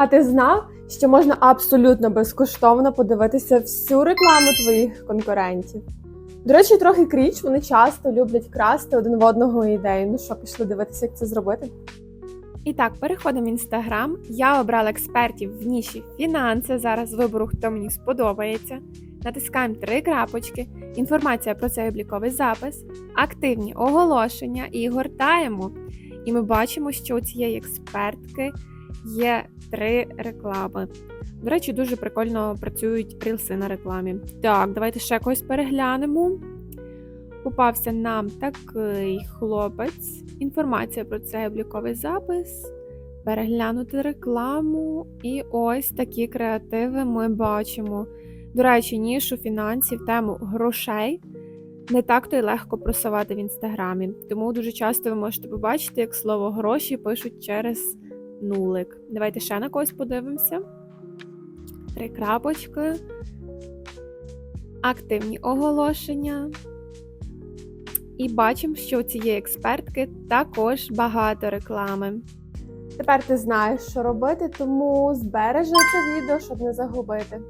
А ти знав, що можна абсолютно безкоштовно подивитися всю рекламу твоїх конкурентів? До речі, трохи кріч, вони часто люблять красти один в одного ідеї. Ну що, пішли дивитися, як це зробити? І так, переходимо в інстаграм. Я обрала експертів в ніші фінанси. Зараз виберу, хто мені сподобається. Натискаємо три крапочки, інформація про цей обліковий запис, активні оголошення і гортаємо. І ми бачимо, що у цієї експертки є три реклами. До речі, дуже прикольно працюють рілси на рекламі. Так, давайте ще когось переглянемо. Попався нам такий хлопець. Інформація про цей обліковий запис. Переглянути рекламу. І ось такі креативи ми бачимо. До речі, нішу фінансів, тему грошей не так то й легко просувати в інстаграмі. Тому дуже часто ви можете побачити, як слово гроші пишуть через нулик. Давайте ще на когось подивимося. Три крапочки. Активні оголошення. І бачимо, що у цієї експертки також багато реклами. Тепер ти знаєш, що робити, тому збережи це відео, щоб не загубити.